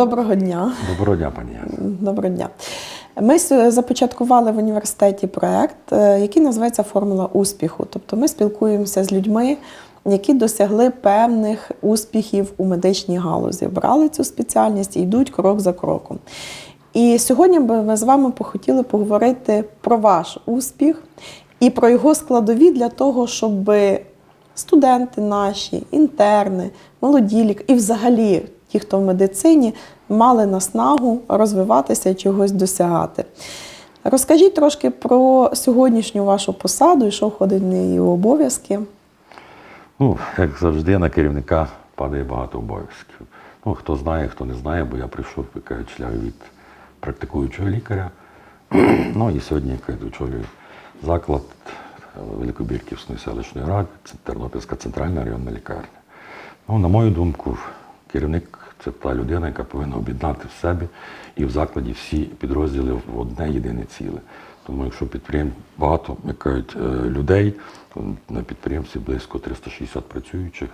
Доброго дня. Доброго дня, пані Яна. Доброго дня. Ми започаткували в університеті проект, е, який називається Формула успіху. Тобто ми спілкуємося з людьми, які досягли певних успіхів у медичній галузі, брали цю спеціальність і йдуть крок за кроком. І сьогодні би ми з вами похотіли поговорити про ваш успіх і про його складові для того, щоб студенти наші, інтерни, молоді лікарі і взагалі ті, хто в медицині, мали наснагу розвиватися і чогось досягати. Розкажіть трошки про сьогоднішню вашу посаду і що входить в неї обов'язки. Ну, як завжди, на керівника падає багато обов'язків. Ну, хто знає, хто не знає, бо я прийшов, шлях від практикуючого лікаря. ну і сьогодні кажуть, очолюю заклад е, Великобірківської селищної ради, Тернопільська центральна районна лікарня. Ну, на мою думку, керівник це та людина, яка повинна об'єднати в себе і в закладі всі підрозділи в одне єдине ціле. Тому якщо підприєм багато як кажуть, е, людей, на підприємстві близько 360 працюючих,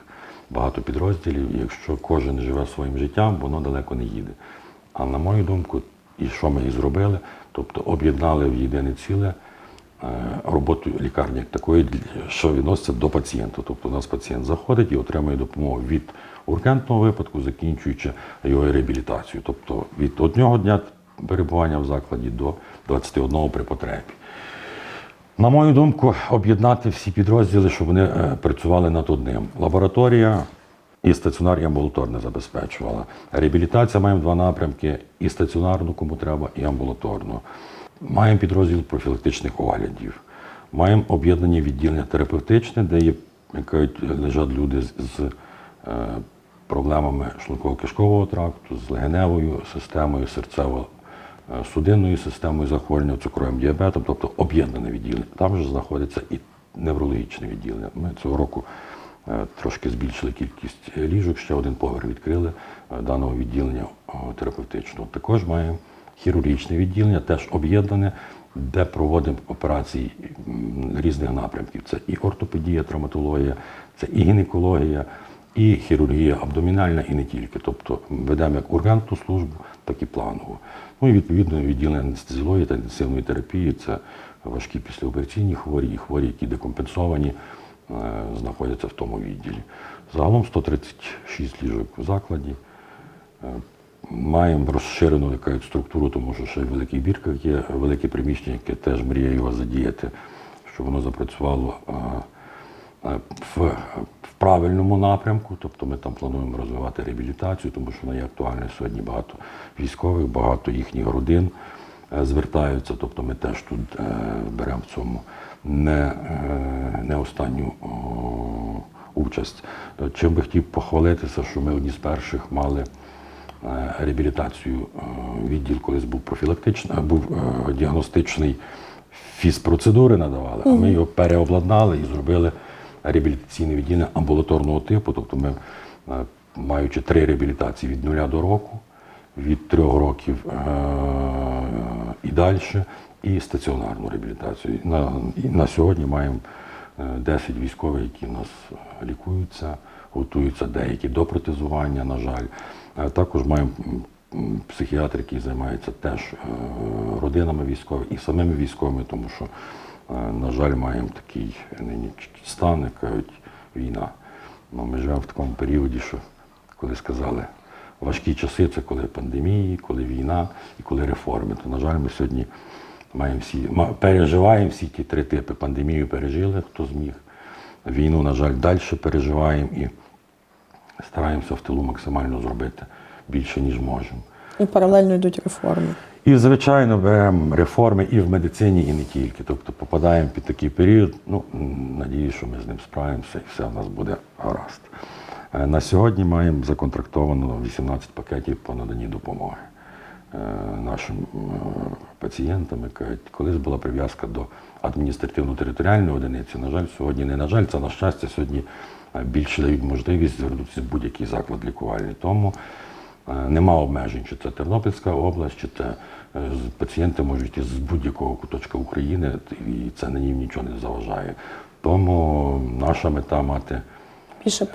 багато підрозділів, і якщо кожен живе своїм життям, воно далеко не їде. А на мою думку, і що ми і зробили, тобто об'єднали в єдине ціле е, роботу лікарні такої, що відноситься до пацієнта. Тобто у нас пацієнт заходить і отримує допомогу від ургентного випадку, закінчуючи його реабілітацію. Тобто від одного дня перебування в закладі до 21 при потребі. На мою думку, об'єднати всі підрозділи, щоб вони е, працювали над одним. Лабораторія і стаціонар і амбулаторне забезпечувала. Реабілітація маємо два напрямки: і стаціонарну, кому треба, і амбулаторну. Маємо підрозділ профілактичних оглядів. Маємо об'єднані відділення терапевтичне, де є, як кажуть, лежать люди з, з е, проблемами шлунково-кишкового тракту, з легеневою системою, серцево-судинною системою захворювання, цукровим діабетом, тобто об'єднане відділення. Там же знаходиться і неврологічне відділення. Ми цього року е, трошки збільшили кількість ліжок, ще один поверх відкрили е, даного відділення е, терапевтичного. Також маємо хірургічне відділення, теж об'єднане, де проводимо операції різних напрямків. Це і ортопедія, травматологія, це і гінекологія, і хірургія абдомінальна, і не тільки. Тобто ведемо як ургентну службу, так і планову. Ну і відповідно відділення анестезіології та інтенсивної терапії це важкі післяопераційні хворі і хворі, які декомпенсовані, е, знаходяться в тому відділі. Загалом 136 ліжок в закладі. Е, Маємо розширену яка структуру, тому що ще в великих бірках є велике приміщення, яке теж мріє його задіяти, щоб воно запрацювало е, в правильному напрямку. Тобто ми там плануємо розвивати реабілітацію, тому що вона є актуальна сьогодні. Багато військових, багато їхніх родин е, звертаються. Тобто ми теж тут е, беремо в цьому не, е, не останню участь. Чим би хотів похвалитися, що ми одні з перших мали реабілітацію відділ, колись був профілактичний, був діагностичний фізпроцедури надавали, а ми його переобладнали і зробили реабілітаційне відділення амбулаторного типу. Тобто ми, е, маючи три реабілітації від нуля до року, від трьох років е, і далі, і стаціонарну реабілітацію. На, на сьогодні маємо е, 10 військових, які в нас е, лікуються, готуються деякі до протезування, на жаль. Е, Також маємо психіатр, який займається теж е, родинами військових і самими військовими, тому що, е, на жаль, маємо такий нині стан, як кажуть, війна. Ну, ми живемо в такому періоді, що коли сказали, важкі часи це коли пандемії, коли війна і коли реформи. То, на жаль, ми сьогодні маємо всі, переживаємо всі ті три типи. Пандемію пережили, хто зміг. Війну, на жаль, далі переживаємо і стараємося в тилу максимально зробити більше, ніж можемо. І паралельно йдуть реформи. І, звичайно, беремо реформи і в медицині, і не тільки. Тобто попадаємо під такий період. Ну, м, надіюсь, що ми з ним справимося і все в нас буде гаразд. Е, На сьогодні маємо законтрактовано 18 пакетів по наданні допомоги е, нашим е, пацієнтам. Колись була прив'язка до адміністративно-територіальної одиниці. На жаль, сьогодні не на жаль, це на щастя, сьогодні більше дають можливість звернутися в будь-який заклад лікувальний. Тому Нема обмежень, чи це Тернопільська область, чи це е, пацієнти можуть йти з будь-якого куточка України, і це на ним нічого не заважає. Тому наша мета мати Більше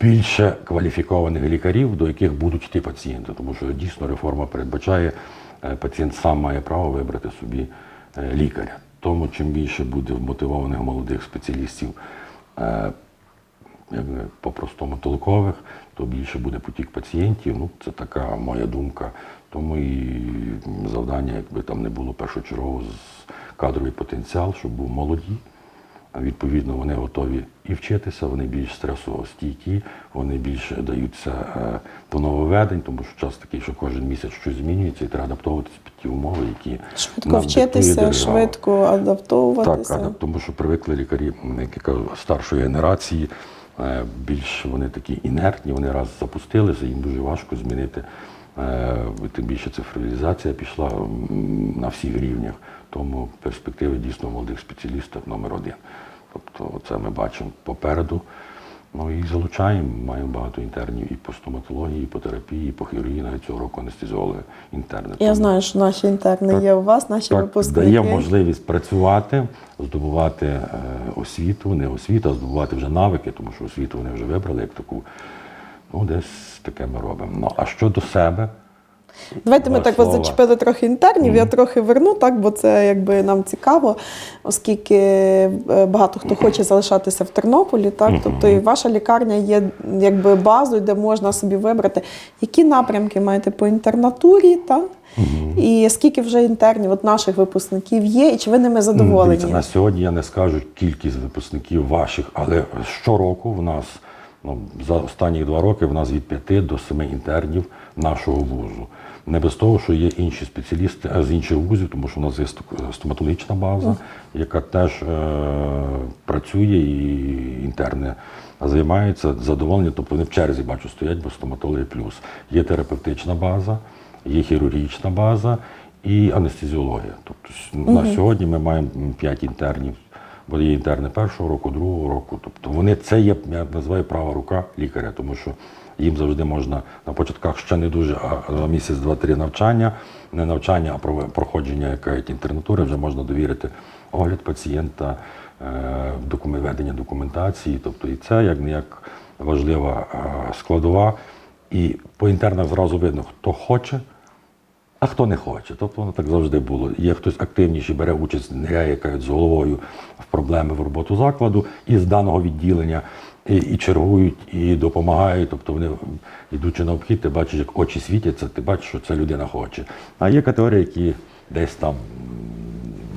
більше кваліфікованих лікарів, до яких будуть йти пацієнти. Тому що дійсно реформа передбачає, е, пацієнт сам має право вибрати собі е, лікаря. Тому чим більше буде вмотивованих молодих спеціалістів е, по-простому толкових, то більше буде потік пацієнтів. Ну, це така моя думка. Тому і завдання, якби там не було першочергово з кадровий потенціал, щоб був молоді. А Відповідно, вони готові і вчитися, вони більш стресово стійкі, вони більше даються е, до нововведень, тому що час такий, що кожен місяць щось змінюється, і треба адаптовуватися під ті умови, які Швидко нам вчитися, держава. швидко Так, адаптовуватися. а, тому що привикли лікарі, м, як я кажу, старшої генерації, більш вони такі інертні, вони раз запустилися, їм дуже важко змінити. Е, Тим більше цифровізація пішла на всіх рівнях. Тому перспективи дійсно молодих спеціалістів номер один. Тобто це ми бачимо попереду. Ну їх залучаємо, маємо багато інтернів і по стоматології, і по терапії, і по хірургії, навіть цього року анестезіологи інтерни. Я знаю, що наші інтерни Так. є у вас, наші так, випускники. дає можливість працювати, здобувати е, освіту, не освіту, а здобувати вже навики, тому що освіту вони вже вибрали як таку. Ну, десь таке ми робимо. Ну, а щодо себе, Давайте ми так слова. зачепили трохи інтернів. Я трохи верну, так, бо це якби нам цікаво, оскільки е, багато хто хоче залишатися в Тернополі, так. Тобто і ваша лікарня є якби базою, де можна собі вибрати, які напрямки маєте по інтернатурі, так? І скільки вже інтернів от наших випускників є, і чи ви ними задоволені? Дивіться, на сьогодні я не скажу кількість випускників ваших, але щороку в нас, ну, за останні два роки, в нас від 5 до 7 інтернів нашого вузу. Не без того, що є інші спеціалісти з інших вузів, тому що в нас є сток- стоматологічна база, яка теж е, працює і інтерни займаються задоволені, тобто вони в черзі бачу стоять, бо стоматологи плюс. Є терапевтична база, є хірургічна база і анестезіологія. Тобто с- на сьогодні ми маємо 5 інтернів, бо є інтерни першого року, другого року. Тобто вони це є, я називаю права рука лікаря, тому що їм завжди можна на початках ще не дуже, а місяць, два-три навчання, не навчання, а проходження якої інтернатури вже можна довірити огляд пацієнта, е, ведення документації. Тобто і це як не як важлива е, складова. І по інтернах зразу видно, хто хоче, а хто не хоче. Тобто воно так завжди було. Є хтось активніший, бере участь, ниряє з головою в проблеми в роботу закладу і з даного відділення. І, і чергують, і допомагають. Тобто вони, йдучи на обхід, ти бачиш, як очі світяться, ти бачиш, що ця людина хоче. А є категорії, які десь там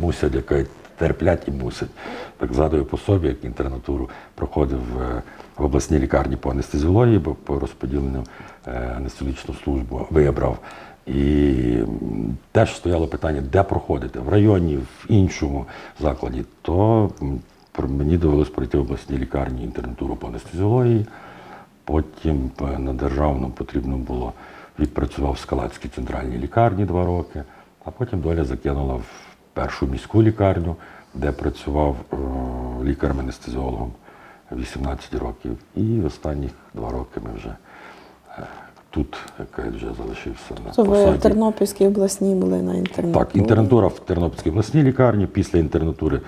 мусять, яка терплять і мусять. Так згадую по собі, як інтернатуру проходив е, в обласній лікарні по анестезіології, бо по розподіленню е, анестезіологічну службу вибрав. І теж стояло питання, де проходити, в районі, в іншому закладі. То мені довелось пройти в обласній лікарні інтернатуру по анестезіології. Потім е, на державну потрібно було відпрацював в Скалацькій центральній лікарні два роки, а потім доля закинула в першу міську лікарню, де працював е, лікарем-анестезіологом 18 років. І останні два роки ми вже е, тут, яка вже залишився на То ви в. Тернопільській обласній були на інтернатурі. Так, інтернатура в Тернопільській обласній лікарні. Після інтернатури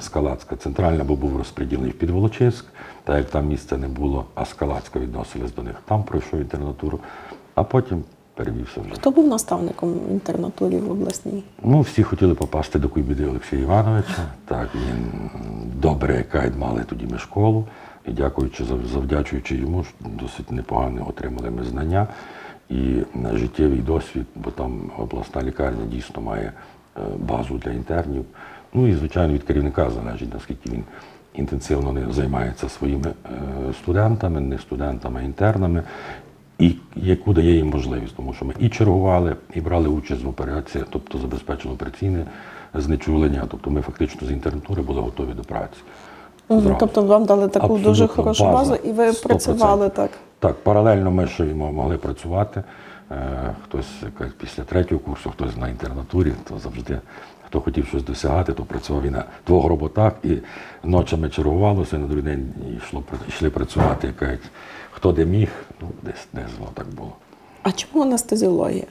Скалацька центральна, бо був розподілений в Підволочиськ, так як там місця не було, а Скалацька відносились до них. Там пройшов інтернатуру, а потім перевівся вже. Хто був наставником інтернатурі в обласній? Ну, всі хотіли попасти до Куйбіди Олексія Івановича. Так, він добре кайд мали тоді ми школу. І дякуючи, зав- завдячуючи йому, досить непогано отримали ми знання і е, життєвий досвід, бо там обласна лікарня дійсно має е, базу для інтернів. Ну і, звичайно, від керівника залежить, наскільки він інтенсивно не займається своїми е, студентами, не студентами, а інтернами і яку дає їм можливість, тому що ми і чергували, і брали участь в операціях, тобто забезпечили операційне знечулення. Тобто ми фактично з інтернатури були готові до праці. Зразу. Тобто вам дали таку Абсолютно дуже хорошу база, базу, і ви 100%. працювали так. Так, паралельно ми ще й могли працювати. Е, Хтось після третього курсу, хтось на інтернатурі, то завжди хто хотів щось досягати, то працював і на двох роботах, і ночами чергувалося, і на другий день йшло, йшли працювати. Яка, хто де міг, ну десь десь воно так було. А чому анестезіологія?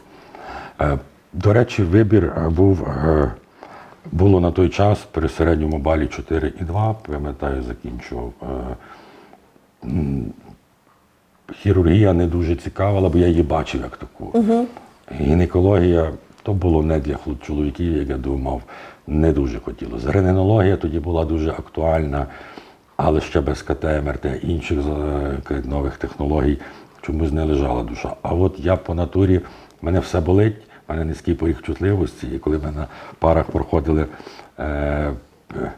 Е, До речі, вибір е, був е, було на той час при середньому балі 4,2, пам'ятаю, закінчував. хірургія не дуже цікавила, бо я її бачив як таку. Гінекологія то було не для чоловіків, як я думав, не дуже хотілося. Рентгенологія тоді була дуже актуальна, але ще без КТ, МРТ, інших е, нових технологій чомусь не лежала душа. А от я по натурі, в мене все болить, в мене низький поріг чутливості, і коли ми на парах проходили. Е, е,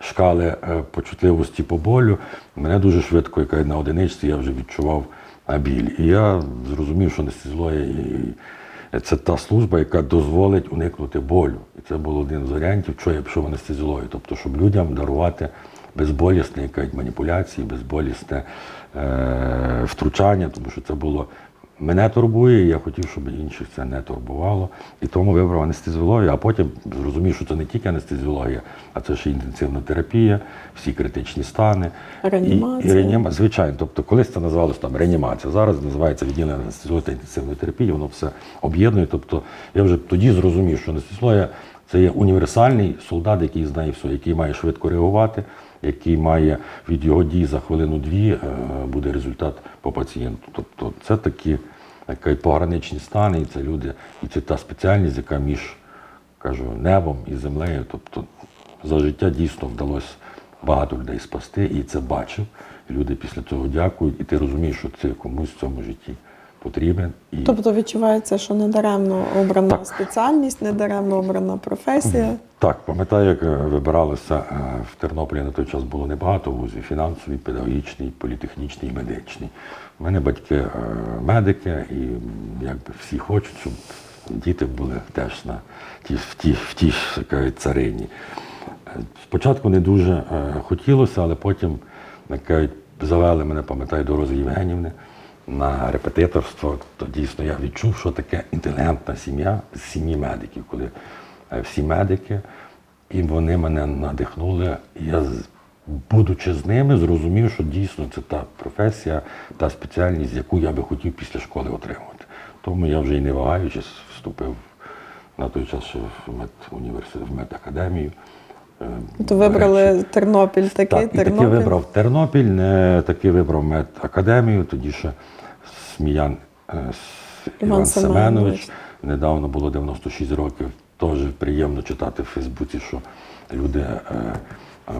шкали е, почутливості по болю, мене дуже швидко, яка на одиничці, я вже відчував біль. І я зрозумів, що анестезіологія і- це та служба, яка дозволить уникнути болю. І це був один з варіантів, що я пішов анестезіологію. Тобто, щоб людям дарувати безболісне якась маніпуляції, безболісне е, втручання, тому що це було мене турбує, я хотів, щоб інших це не турбувало. І тому вибрав анестезіологію, а потім зрозумів, що це не тільки анестезіологія, а це ще інтенсивна терапія, всі критичні стани. Реанімація. І, і реаніма- звичайно, тобто колись це називалося там реанімація. Зараз називається відділення анестезіології та інтенсивної терапії, воно все об'єднує. Тобто я вже тоді зрозумів, що анестезіологія це є універсальний солдат, який знає все, який має швидко реагувати, який має від його дій за хвилину-дві е, буде результат по пацієнту. Тобто це такі такі пограничні стани, і це люди, і це та спеціальність, яка між кажу, небом і землею. Тобто за життя дійсно вдалося багато людей спасти, і це бачив. Люди після цього дякують, і ти розумієш, що це комусь в цьому житті потрібен. І Тобто відчувається, що недаремно обрана Так. спеціальність, недаремно обрана професія. Так, пам'ятаю, як е, вибиралося е, в Тернополі на той час було небагато вузів: фінансовий, педагогічний, політехнічний і медичний. У мене батьки е, медики, і якби всі хочуть, щоб діти були теж на ті, в тій в тій ж кажуть, царині. Спочатку не дуже хотілося, але потім як кажуть, завели мене, пам'ятаю, до Рози Євгенівни на репетиторство. То дійсно я відчув, що таке інтелігентна сім'я з сім'ї медиків, коли е, всі медики, і вони мене надихнули. Я, будучи з ними, зрозумів, що дійсно це та професія, та спеціальність, яку я би хотів після школи отримати. Тому я вже і не вагаючись вступив на той час в медуніверситет, в медакадемію. Е, То вибрали Тернопіль такий, так, і таки вибрав Тернопіль, не таки вибрав медакадемію, тоді ще Сміян е, Іван Іван Семенович. Недавно було 96 років. Теж приємно читати в Фейсбуці, що люди е, е,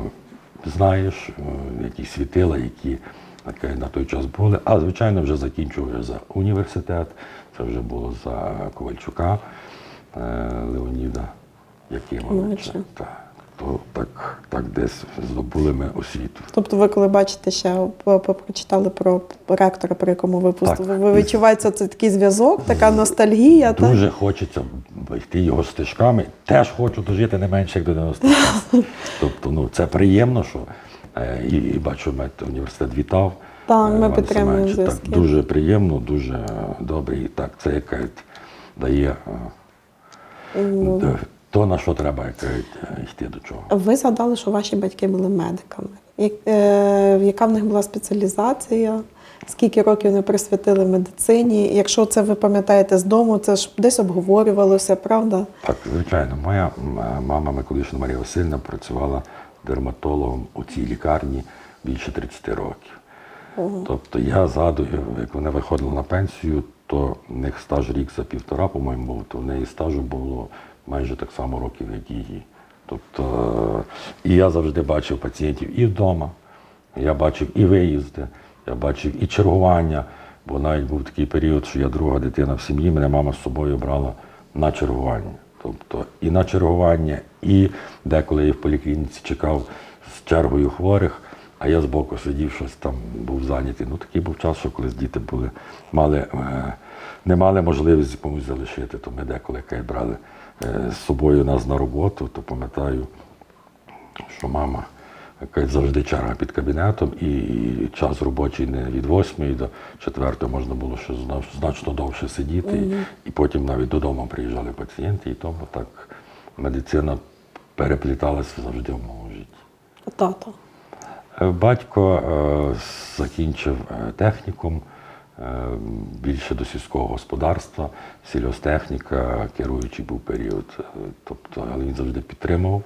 знаєш, е, які світила, які таке, на той час були. А звичайно, вже закінчив за університет. Це вже було за Ковальчука е, Леоніда Якимовича. Так, то так, так десь здобули ми освіту. Тобто, ви коли бачите ще прочитали про ректора, про якому ви Так. ви, відчуваєте це такий зв'язок, така ностальгія. Так? Дуже хочеться йти його стежками. Теж хочу дожити не менше як до 95. тобто, ну це приємно, що е, і, і бачу, мед університет вітав. Так, е, ми підтримуємо зв'язки. Так, дуже приємно, дуже добре. І так, це яка дає д- то, на що треба йти до чого. Ви згадали, що ваші батьки були медиками. Е, яка в них була спеціалізація? Скільки років вони присвятили медицині? Якщо це ви пам'ятаєте з дому, це ж десь обговорювалося, правда? Так, звичайно, моя м, мама Миколишина Марія Васильівна працювала дерматологом у цій лікарні більше 30 років. Тобто я згадую, як вона виходила на пенсію, то в них стаж рік за півтора, по-моєму, був, то в неї стажу було майже так само років, як її. Тобто, і я завжди бачив пацієнтів і вдома, я бачив і виїзди, я бачив і чергування, бо навіть був такий період, що я друга дитина в сім'ї, мене мама з собою брала на чергування. Тобто і на чергування, і деколи я в поліклініці чекав з чергою хворих, а я збоку сидів, щось там був зайнятий. Ну такий був час, що колись діти були, мали, е, не мали можливості комусь залишити, то ми деколи брали з собою нас на роботу, то пам'ятаю, що мама якась завжди черга під кабінетом, і час робочий не від 8 до 4 можна було ще значно довше сидіти. І, і потім навіть додому приїжджали пацієнти, і тому так медицина перепліталася завжди в моєму житті. Тато. Е, Батько е, закінчив е, технікум е, більше до сільського господарства, сільгостехніка, керуючий був період. Е, Тобто, але він завжди підтримував,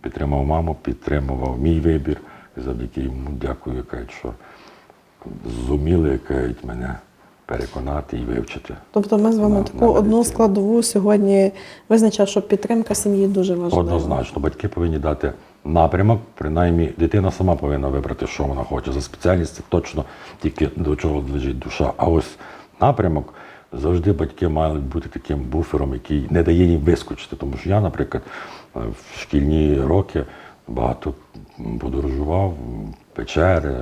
підтримав маму, підтримував мій вибір. І завдяки йому дякую, кажуть, що зуміли кажуть, мене переконати і вивчити. Тобто ми з вами На- таку на одну складову сьогодні визначили, що підтримка сім'ї дуже важлива. Однозначно, батьки повинні дати напрямок, принаймні дитина сама повинна вибрати, що вона хоче. За спеціальність це точно тільки до чого лежить душа. А ось напрямок завжди батьки мають бути таким буфером, який не дає їм вискочити. Тому що я, наприклад, в шкільні роки багато подорожував печери,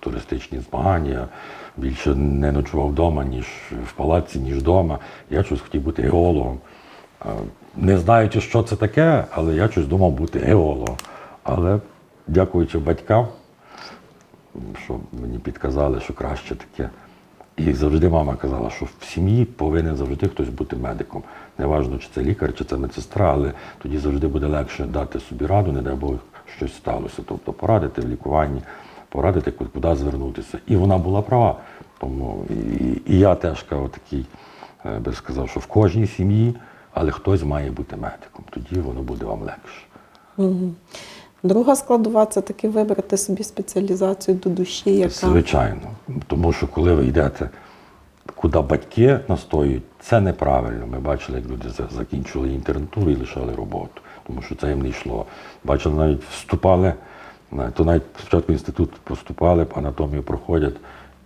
туристичні змагання. Більше не ночував вдома, ніж в палаці, ніж вдома. Я щось хотів бути геологом. Не знаючи, що це таке, але я щось думав бути геологом. Але дякуючи батькам, що мені підказали, що краще таке. І завжди мама казала, що в сім'ї повинен завжди хтось бути медиком. Неважно, чи це лікар, чи це медсестра, але тоді завжди буде легше дати собі раду, не дай Бог щось сталося. Тобто порадити в лікуванні, порадити, куди звернутися. І вона була права. Тому і, і я теж кажу, такий, е, би сказав, що в кожній сім'ї, але хтось має бути медиком. Тоді воно буде вам легше. Друга складова це таки вибрати собі спеціалізацію до душі, яка Звичайно. Тому що коли ви йдете, куди батьки настоюють, це неправильно. Ми бачили, як люди за- закінчували інтернатуру і лишали роботу, тому що це їм не йшло. Бачили, навіть вступали, то навіть спочатку інститут поступали, анатомію проходять,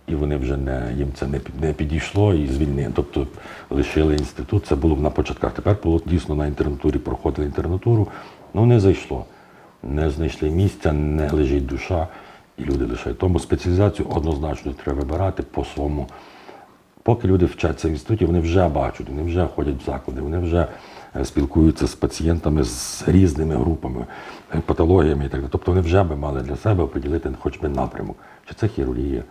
і вони вже не, їм це не, не підійшло і звільнили. Тобто лишили інститут, це було на початках. Тепер було дійсно на інтернатурі, проходили інтернатуру, ну не зайшло. Не знайшли місця, не лежить душа, і люди лишають. Тому спеціалізацію однозначно треба вибирати по своєму. Поки люди вчаться в інституті, вони вже бачать, вони вже ходять в заклади, вони вже спілкуються з пацієнтами з різними групами, е, патологіями і так далі. Тобто вони вже би мали для себе оприділити хоч би напрямок, чи це хірургія,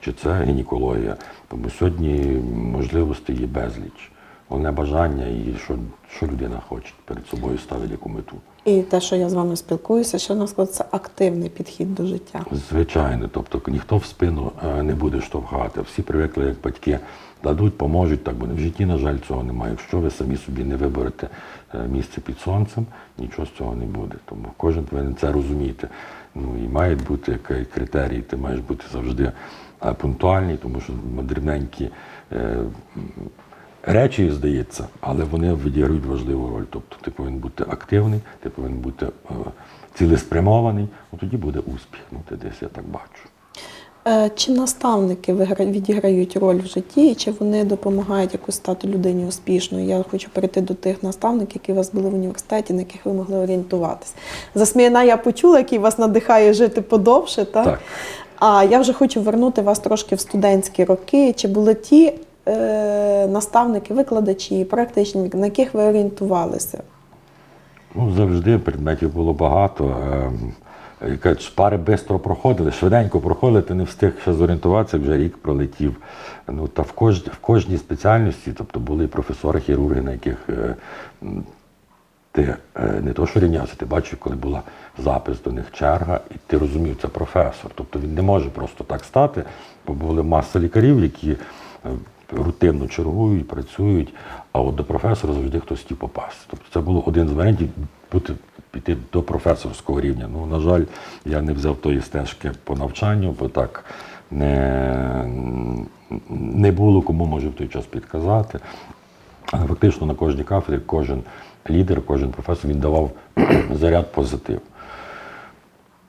чи це гінекологія. Тому сьогодні можливостей є безліч. Головне бажання і що, що людина хоче перед собою ставить яку мету. і те, що я з вами спілкуюся, що на склад це активний підхід до життя. Звичайно, тобто ніхто в спину е, не буде штовхати. Всі привикли, як батьки дадуть, поможуть, так буде. В житті, на жаль, цього немає. Якщо ви самі собі не виберете е, місце під сонцем, нічого з цього не буде. Тому кожен повинен це розуміти. Ну і мають бути як критерії, ти маєш бути завжди е, пунктуальний, тому що дрібненькі е, речі, здається, але вони відіграють важливу роль. Тобто ти повинен бути активний, ти повинен бути е, цілеспрямований, ну тоді буде успіх. Ну, ти десь я так бачу. Е, Чи наставники відіграють роль в житті, і чи вони допомагають якось стати людині успішною? Я хочу перейти до тих наставників, які у вас були в університеті, на яких ви могли орієнтуватись. Засміяна я почула, який вас надихає жити подовше, так? Так. А я вже хочу вернути вас трошки в студентські роки. Чи були ті е, наставники, викладачі, практичні, на яких ви орієнтувалися? Ну, завжди предметів було багато. Ем, кажуть, пари швидко проходили, швиденько проходили, ти не встиг ще зорієнтуватися, вже рік пролетів. Ну, та в, кож, в кожній спеціальності, тобто були професори-хірурги, на яких е, ти е, не то, що рівнявся, ти бачив, коли була запис до них черга, і ти розумів, це професор. Тобто він не може просто так стати, бо були маса лікарів, які е, рутинно чергують, працюють, а от до професора завжди хтось хотів попасти. Тобто це було один з варіантів бути, піти до професорського рівня. Ну, на жаль, я не взяв тої стежки по навчанню, бо так не, не було кому може в той час підказати. Але фактично на кожній кафедрі кожен лідер, кожен професор він давав заряд позитив.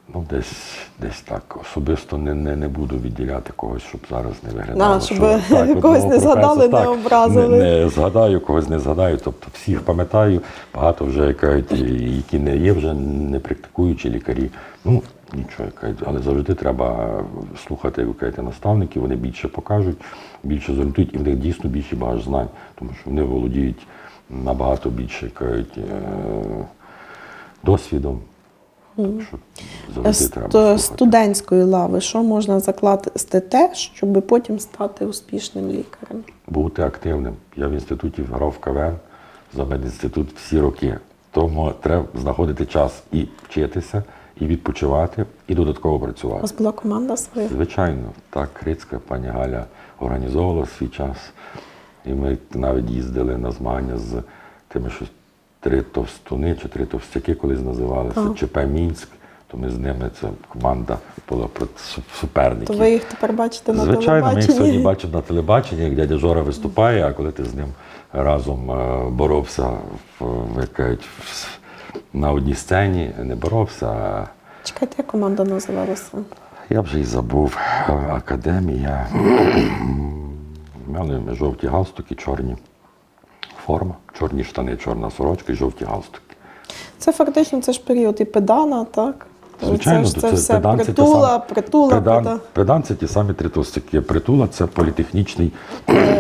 Ну, десь, десь так. Особисто не, не, не буду відділяти когось, щоб зараз не виглядало. Да, щоб що, когось не згадали, професора, не образили. Не, не згадаю, когось не згадаю. Тобто всіх пам'ятаю, багато вже як кажуть, які не є вже не практикуючі лікарі. Ну, нічого, як кажуть, але завжди треба слухати, як ви кажете, наставників, вони більше покажуть, більше зорієнтують, і в них дійсно більше багато знань, тому що вони володіють набагато більше як кажуть, е, досвідом. З слухати. студентської лави, що можна закласти те, щоб потім стати успішним лікарем? бути активним. Я в інституті грав в КВН за медінститут всі роки. Тому треба знаходити час і вчитися, і відпочивати, і додатково працювати. У вас була команда своя? Звичайно, так, Крицька, пані Галя організовувала свій час. І ми навіть їздили на змагання з тими, що три товстуни чи три товстяки колись називалися, Так. ЧП Мінськ. то ми з ними це команда була проти су- суперників. То ви їх тепер бачите на Звичайно, ми їх сьогодні бачимо на телебаченні, як дядя Жора виступає, а коли ти з ним разом е, боровся кажуть, на одній сцені, не боровся, а Чекайте, як команда називалася? я вже і забув. Академія. У мене жовті галстуки, чорні форма, чорні штани, чорна сорочка і жовті галстуки. Це фактично це ж період і педана, так? Звичайно, це це, це все педан, притула, саме. притула, Педан, педа- педан це ті самі три толстяки. Притула це політехнічний.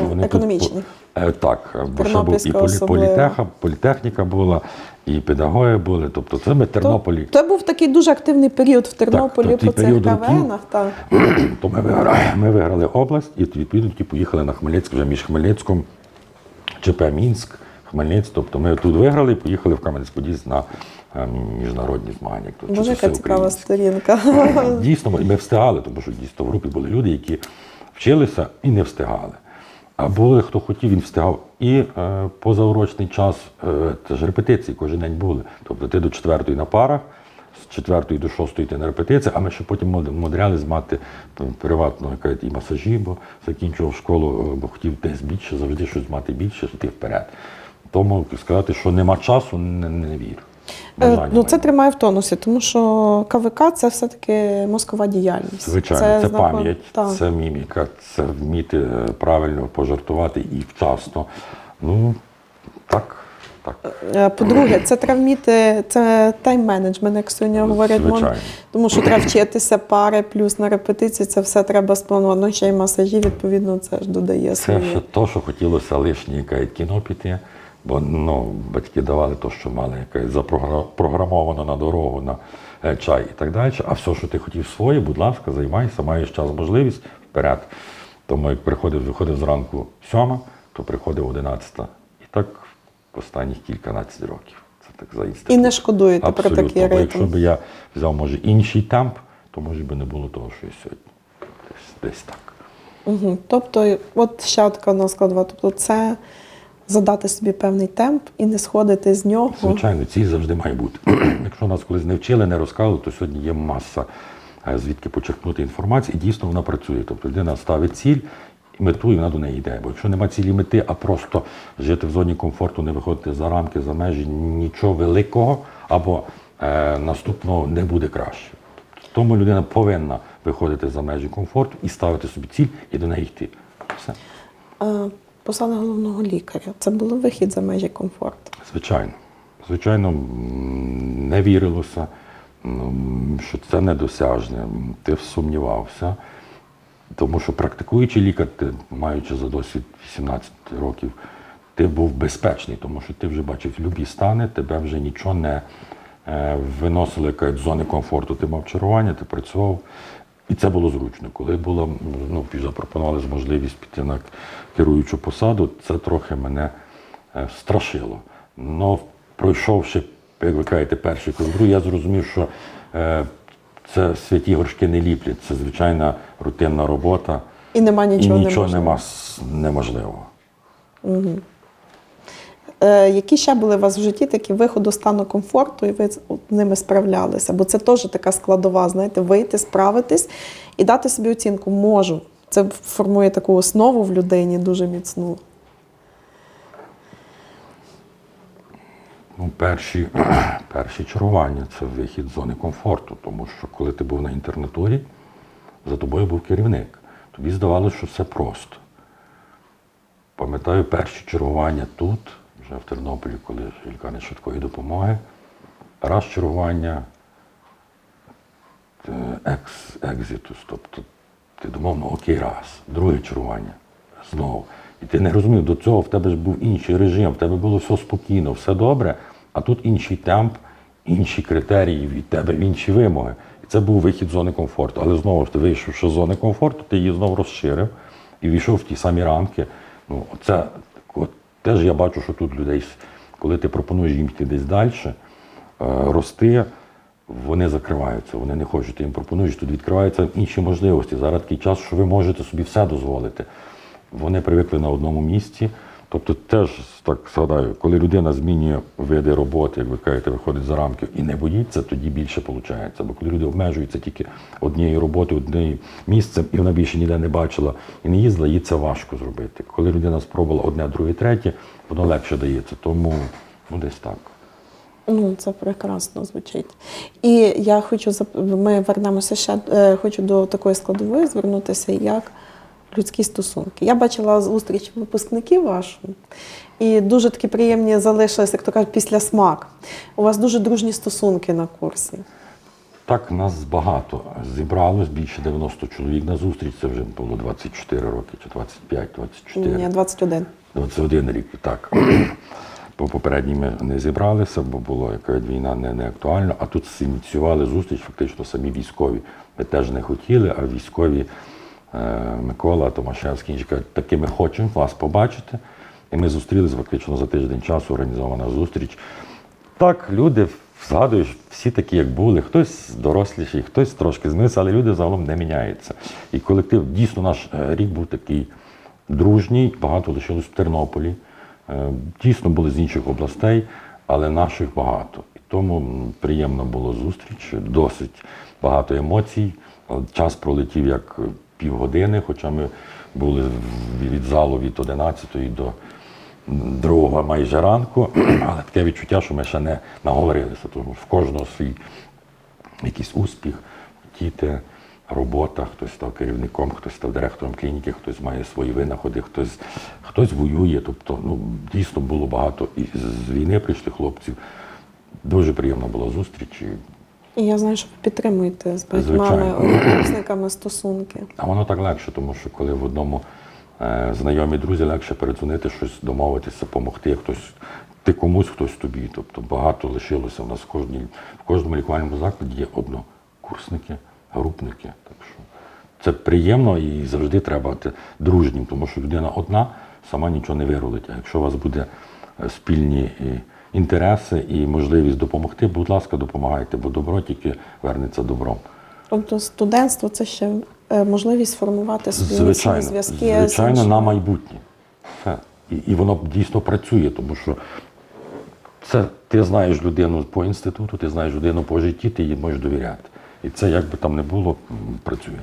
вони економічний. по- е, так, бо ще був і полі, політеха, політехніка була, і педагоги були. Тобто це ми Тернополі. То, то був такий дуже активний період в Тернополі ті по цих. КВНах. Так. То ми виграли, ми виграли область і відповідно поїхали на Хмельницьк, вже між Хмельницьком, ЧП Мінськ, Хмельницьк. Тобто ми тут виграли і поїхали в Кам'янець-Подільськ на е, міжнародні змагання. Дуже яка цікава сторінка. Дійсно, ми- ми встигали, тому що дійсно в групі були люди, які вчилися і не встигали. А були, хто хотів, він встигав. І е, позаурочний час, е, це ж репетиції кожен день були. Тобто ти до четвертої на парах, з четвертої до шостої ти на репетиції, а ми ще потім мудрялись мати приватно яка, і масажі, бо закінчував школу, е, бо хотів десь більше, завжди щось мати більше, йти вперед. Тому сказати, що нема часу, не, не вірю. Е, Ну, це тримає в тонусі, тому що КВК це все-таки мозкова діяльність. Звичайно, це, знаход- пам'ять, Так. це міміка, це вміти е, правильно пожартувати і вчасно. Ну, так, так. Е, По-друге, це треба вміти, це тайм-менеджмент, як сьогодні говорять. Звичайно. Тому що треба вчитися пари, плюс на репетиції, це все треба спланувати. Ну, ще й масажі, відповідно, це ж додає Це своє. ще то, що хотілося лишнє кіно піти, бо ну, батьки давали те, що мали якесь запрограмовано на дорогу, на е, чай і так далі. А все, що ти хотів своє, будь ласка, займайся, маєш час, можливість вперед. Тому як приходив, виходив зранку сьома, то приходив одинадцята. І так останніх кільканадцять років. Це так за І не шкодуєте про Абсолютно. такий якщо б я взяв, може, інший темп, то може би не було того, що і сьогодні. Десь, десь так. Угу. Тобто, от ще така одна складова. Тобто, це задати собі певний темп і не сходити з нього. Звичайно, ціль завжди має бути. Якщо нас колись не вчили, не розказували, то сьогодні є маса е, звідки почерпнути інформацію, і дійсно вона працює. Тобто людина ставить ціль мету, і вона до неї йде. Бо якщо нема цілі мети, а просто жити в зоні комфорту, не виходити за рамки, за межі, нічого великого або е, наступного не буде краще. Тому людина повинна виходити за межі комфорту і ставити собі ціль і до неї йти. Все. Е, Посада головного лікаря. Це було вихід за межі комфорту. Звичайно. Звичайно, не вірилося, що це недосяжне. Ти сумнівався. Тому що практикуючий лікар, ти, маючи за досвід 18 років, ти був безпечний, тому що ти вже бачив любі стани, тебе вже нічого не е, виносило як кажуть, з зони комфорту. Ти мав чарування, ти працював. І це було зручно. Коли було, ну, запропонували можливість піти на керуючу посаду, це трохи мене е, страшило. Но пройшовши, як ви кажете, перший крок, я зрозумів, що е, це святі горшки не ліплять, це звичайна рутинна робота. І нема нічого, і нічого нема неможливого. Е, які ще були у вас в житті такі виходу з стану комфорту, і ви з ними справлялися? Бо це теж така складова, знаєте, вийти, справитись і дати собі оцінку можу. Це формує таку основу в людині дуже міцну. Ну, перші, перші чарування це вихід з зони комфорту, тому що коли ти був на інтернатурі, за тобою був керівник. Тобі здавалося, що все просто. Пам'ятаю перші чергування тут, вже в Тернополі, коли лікарня швидкої допомоги. Раз чергування е, екс, екзитус, тобто ти думав, ну окей, раз, друге чергування, знову. І ти не розумів, до цього в тебе ж був інший режим, в тебе було все спокійно, все добре, а тут інший темп, інші критерії від тебе, інші вимоги. І це був вихід з зони комфорту. Але знову ж ти вийшовши з зони комфорту, ти її знову розширив і війшов в ті самі рамки. Ну, це теж я бачу, що тут людей, коли ти пропонуєш їм йти десь далі, е, рости, вони закриваються, вони не хочуть, ти їм пропонуєш, тут відкриваються інші можливості. Зараз такий час, що ви можете собі все дозволити. Вони привикли на одному місці, Тобто теж так згадаю, коли людина змінює види роботи, як ви кажете, виходить за рамки і не боїться, тоді більше виходить. Бо коли люди обмежуються тільки однією роботою, одним місцем, і вона більше ніде не бачила і не їздила, їй це важко зробити. Коли людина спробувала одне, друге, третє, воно легше дається. Тому ну, десь так. Ну, це прекрасно звучить. І я хочу ми вернемося ще е, хочу до такої складової звернутися, як людські стосунки. Я бачила зустріч випускників вашу, і дуже такі приємні залишилися, як то кажуть, після смак. У вас дуже дружні стосунки на курсі. Так, нас багато зібралось, більше 90 чоловік на зустріч. Це вже було 24 роки, чи 25, 24. Ні, 21. 21 рік, так. По попередній ми не зібралися, бо було яка війна не, не актуальна. А тут ініціювали зустріч, фактично самі військові. Ми теж не хотіли, а військові Микола Томашевський інші кажуть, таки ми хочемо вас побачити. І ми зустрілися фактично за тиждень часу, організована зустріч. Так, люди згадуєш, всі такі, як були, хтось доросліший, хтось трошки знизу, але люди загалом не міняються. І колектив, дійсно, наш е, рік був такий дружній, багато лишилось в Тернополі. Е, Дійсно були з інших областей, але наших багато. І тому м, приємно було зустріч, досить багато емоцій. Е, Час пролетів як е, півгодини, хоча ми були від залу від 11 до другого майже ранку, але таке відчуття, що ми ще не наговорилися, тому в кожного свій якийсь успіх, діти, робота, хтось став керівником, хтось став директором клініки, хтось має свої винаходи, хтось, хтось воює. Тобто, ну, дійсно було багато. І з війни прийшли хлопців. Дуже приємна була зустріч. І, я знаю, що ви підтримуєте з багатьма Звичайно. однокурсниками стосунки. а воно так легше, тому що коли в одному е, знайомі друзі легше передзвонити, щось домовитися, допомогти. Хтось ти комусь, хтось тобі. Тобто багато лишилося. У нас в, кожній, в кожному лікувальному закладі є однокурсники, групники. Так що це приємно і завжди треба бути дружнім, тому що людина одна сама нічого не вирулить. А якщо у вас буде е, спільні і інтереси і можливість допомогти, будь ласка, допомагайте, бо добро тільки вернеться добром. Тобто студентство це ще е, можливість формувати собі Звичайно, зв'язки. звичайно, на майбутнє. Все. І, і воно дійсно працює, тому що це ти знаєш людину по інституту, ти знаєш людину по житті, ти їй можеш довіряти. І це як би там не було, працює.